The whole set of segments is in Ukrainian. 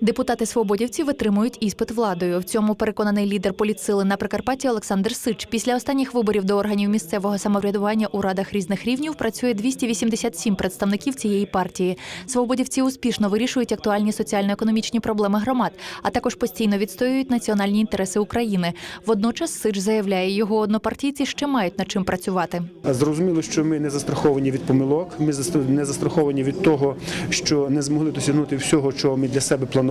Депутати свободівці витримують іспит владою. В цьому переконаний лідер політсили на Прикарпатті Олександр Сич. Після останніх виборів до органів місцевого самоврядування у радах різних рівнів працює 287 представників цієї партії. Свободівці успішно вирішують актуальні соціально-економічні проблеми громад, а також постійно відстоюють національні інтереси України. Водночас Сич заявляє, його однопартійці ще мають над чим працювати. Зрозуміло, що ми не застраховані від помилок. Ми не застраховані від того, що не змогли досягнути всього, чого ми для себе планували.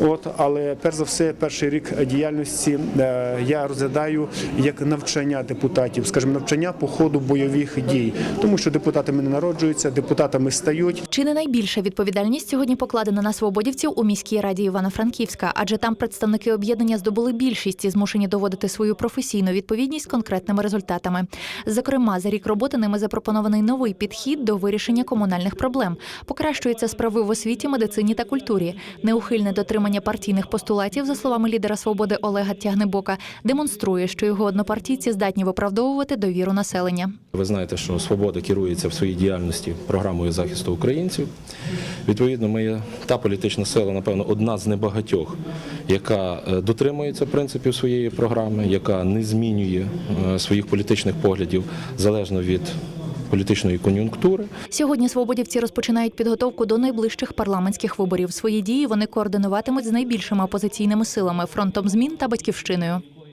От, але перш за все, перший рік діяльності е, я розглядаю як навчання депутатів, скажімо, навчання по ходу бойових дій, тому що депутатами не народжуються, депутатами стають. Чи не найбільша відповідальність сьогодні покладена на свободівців у міській раді Івано-Франківська, адже там представники об'єднання здобули більшість і змушені доводити свою професійну відповідність конкретними результатами. Зокрема, за рік роботи ними запропонований новий підхід до вирішення комунальних проблем. Покращуються справи в освіті, медицині та культурі. Неухильне дотримання партійних постулатів, за словами лідера свободи Олега Тягнебока, демонструє, що його однопартійці здатні виправдовувати довіру населення. Ви знаєте, що свобода керується в своїй діяльності програмою захисту українців. Відповідно, ми та політична сила, напевно, одна з небагатьох, яка е, дотримується принципів своєї програми, яка не змінює е, своїх політичних поглядів залежно від політичної кон'юнктури. Сьогодні свободівці розпочинають підготовку до найближчих парламентських виборів. Свої дії вони координуватимуть з найбільшими опозиційними силами фронтом змін та батьківщиною.